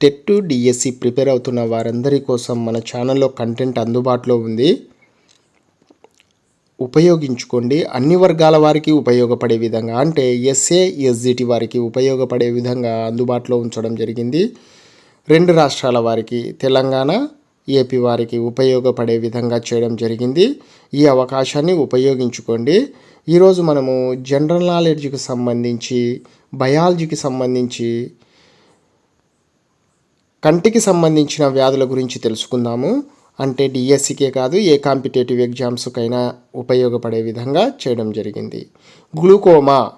TET to DSC prepare అవుతున్న వారందరి కోసం మన ఛానల్లో కంటెంట్ అందుబాటులో ఉంది. ఉపయోగించుకోండి. అన్ని వర్గాల వారికి ఉపయోగపడే విధంగా అంటే ఎస్ఏ ఎస్జిటి వారికి ఉపయోగపడే విధంగా అందుబాటులో ఉంచడం జరిగింది. రెండు రాష్ట్రాల వారికి తెలంగాణ ఏపీ వారికి ఉపయోగపడే విధంగా చేయడం జరిగింది. ఈ అవకాశాన్ని ఉపయోగించుకోండి. ఈరోజు మనము జనరల్ నాలెడ్జ్కి సంబంధించి బయాలజీకి సంబంధించి కంటికి సంబంధించిన వ్యాధుల గురించి తెలుసుకుందాము. అంటే డిఎస్సికే కాదు ఏ కాంపిటేటివ్ ఎగ్జామ్స్కైనా ఉపయోగపడే విధంగా చేయడం జరిగింది. గ్లూకోమా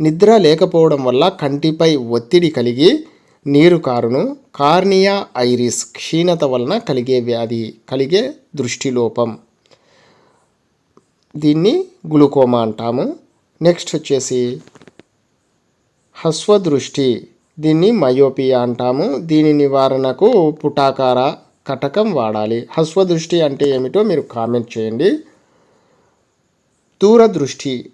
నిద్ర లేకపోవడం వల్ల కంటిపై ఒత్తిడి కలిగి నీరు కారును కార్నియా ఐరిస్ క్షీణత వలన కలిగే వ్యాధి కలిగే దృష్టిలోపం. దీన్ని గ్లూకోమా అంటాము. నెక్స్ట్ వచ్చేసి హస్వదృష్టి. దీన్ని మయోపియా అంటాము. దీని నివారణకు పుటాకార కటకం వాడాలి. హస్వదృష్టి అంటే ఏమిటో మీరు కామెంట్ చేయండి. దూరదృష్టి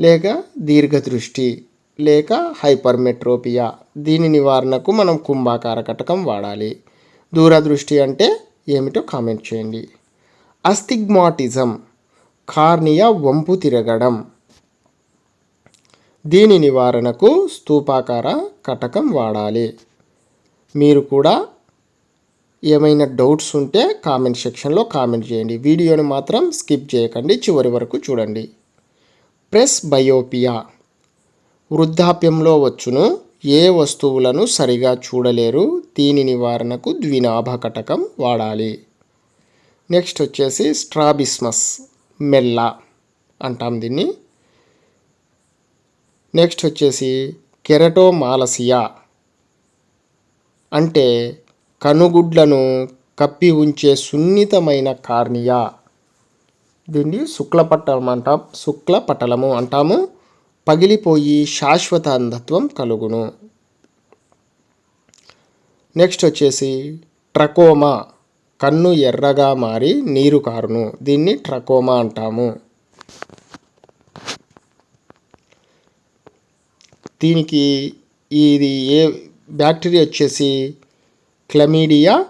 లేక దీర్ఘదృష్టి లేక హైపర్మెట్రోపియా. దీని నివారణకు మనం కుంభాకార కటకం వాడాలి. దూరదృష్టి అంటే ఏమిటో కామెంట్ చేయండి. అస్థిగ్మాటిజం కార్నియా వంపు తిరగడం. దీని నివారణకు స్థూపాకార కటకం వాడాలి. మీరు కూడా ఏమైనా డౌట్స్ ఉంటే కామెంట్ సెక్షన్లో కామెంట్ చేయండి. వీడియోని మాత్రం స్కిప్ చేయకండి. చివరి వరకు చూడండి. Presbyopia. వృద్ధాప్యంలో వచ్చును. ఏ వస్తువులను సరిగా చూడలేరు. దీని నివారణకు ద్వినాభ కటకం వాడాలి. నెక్స్ట్ వచ్చేసి స్ట్రాబిస్మస్. మెల్ల అంటాం దీన్ని. నెక్స్ట్ వచ్చేసి కెరటోమాలసియా అంటే కనుగుడ్లను కప్పి ఉంచే సున్నితమైన కార్నియా. దీన్ని శుక్లపట్టలం అంటాం. శుక్లపటలము అంటాము. పగిలిపోయి శాశ్వత అంధత్వం కలుగును. నెక్స్ట్ వచ్చేసి ట్రకోమా. కన్ను ఎర్రగా మారి నీరు కారును. దీన్ని ట్రకోమా అంటాము. దీనికి ఇది ఏ బ్యాక్టీరియా వచ్చేసి క్లమీడియా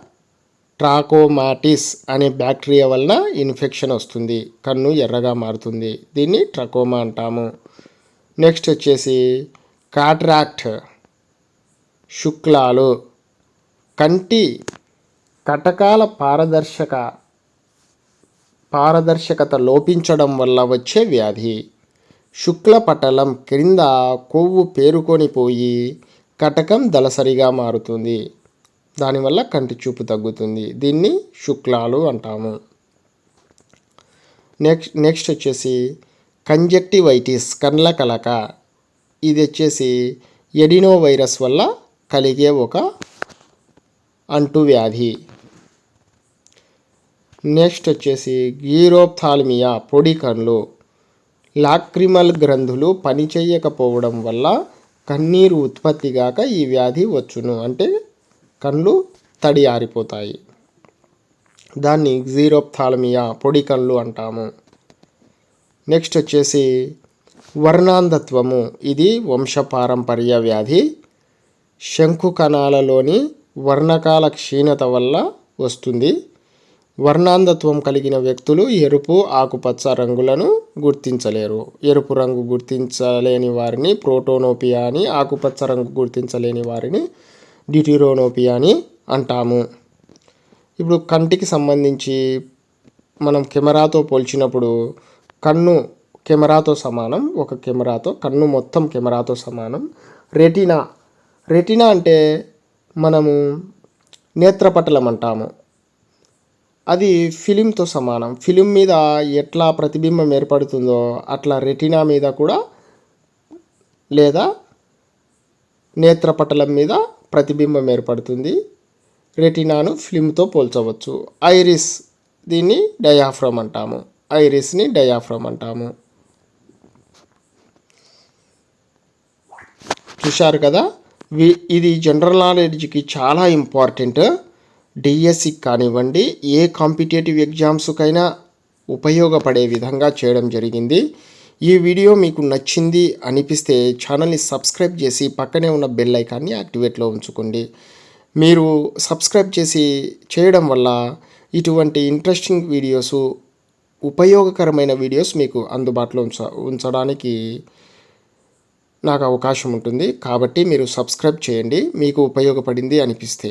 ట్రాకోమాటిస్ అనే బ్యాక్టీరియా వలన ఇన్ఫెక్షన్ వస్తుంది కన్ను ఎర్రగా మారుతుంది. దీన్ని ట్రకోమా అంటాము. నెక్స్ట్ వచ్చేసి కాట్రాక్ట్ శుక్లాలు. కంటి కటకాల పారదర్శక పారదర్శకత లోపించడం వల్ల వచ్చే వ్యాధి. శుక్లపటలం క్రింద కొవ్వు పేరుకొని పోయి కటకం దళసరిగా మారుతుంది. దానివల్ల కంటి చూపు తగ్గుతుంది. దీన్ని శుక్లాలు అంటాము. నెక్స్ట్ నెక్స్ట్ వచ్చేసి కంజక్టివైటిస్ కండ్ల కలక. ఇది వచ్చేసి ఎడినో వైరస్ వల్ల కలిగే ఒక అంటువ్యాధి. నెక్స్ట్ వచ్చేసి గీరోప్థాల్మియా పొడి కండ్లు లాక్రిమల్ గ్రంథులు పనిచేయకపోవడం వల్ల కన్నీరు ఉత్పత్తి కాక ఈ వ్యాధి వచ్చును. అంటే కళ్ళు తడి ఆరిపోతాయి. దాన్ని జీరోప్థాలమియా పొడి కళ్ళు అంటాము. నెక్స్ట్ వచ్చేసి వర్ణాంధత్వము. ఇది వంశపారంపర్య వ్యాధి. శంకు కణాలలోని వర్ణకాల క్షీణత వల్ల వస్తుంది. వర్ణాంధత్వం కలిగిన వ్యక్తులు ఎరుపు ఆకుపచ్చ రంగులను గుర్తించలేరు. ఎరుపు రంగు గుర్తించలేని వారిని ప్రోటోనోపియా అని ఆకుపచ్చ రంగు గుర్తించలేని వారిని డిటిరోనోపియా అని అంటాము. ఇప్పుడు కంటికి సంబంధించి మనం కెమెరాతో పోల్చినప్పుడు కన్ను కెమెరాతో సమానం ఒక కెమెరాతో కన్ను మొత్తం కెమెరాతో సమానం. రెటినా రెటినా అంటే మనము నేత్రపటలం అంటాము. అది ఫిలింతో సమానం. ఫిలిం మీద ఎట్లా ప్రతిబింబం ఏర్పడుతుందో అట్లా రెటినా మీద కూడా లేదా నేత్రపటలం మీద ప్రతిబింబం ఏర్పడుతుంది. రెటినాను ఫిలింతో పోల్చవచ్చు. ఐరిస్ దీన్ని డయాఫ్రమ్ అంటాము. ఐరిస్ని డయాఫ్రమ్ అంటాము. చూశారు కదా? ఇది జనరల్ నాలెడ్జ్కి చాలా ఇంపార్టెంట్. డిఎస్సి కానివ్వండి ఏ కాంపిటేటివ్ ఎగ్జామ్స్కైనా ఉపయోగపడే విధంగా చేయడం జరిగింది. ఈ వీడియో మీకు నచ్చింది అనిపిస్తే ఛానల్ని సబ్స్క్రైబ్ చేసి పక్కనే ఉన్న బెల్ ఐకాన్ని యాక్టివేట్లో ఉంచుకోండి. మీరు సబ్స్క్రైబ్ చేసి చేయడం వల్ల ఇటువంటి ఇంట్రెస్టింగ్ వీడియోస్ ఉపయోగకరమైన వీడియోస్ మీకు అందుబాటులో ఉంచ ఉంచడానికి నాకు అవకాశం ఉంటుంది. కాబట్టి మీరు సబ్స్క్రైబ్ చేయండి. మీకు ఉపయోగపడింది అనిపిస్తే.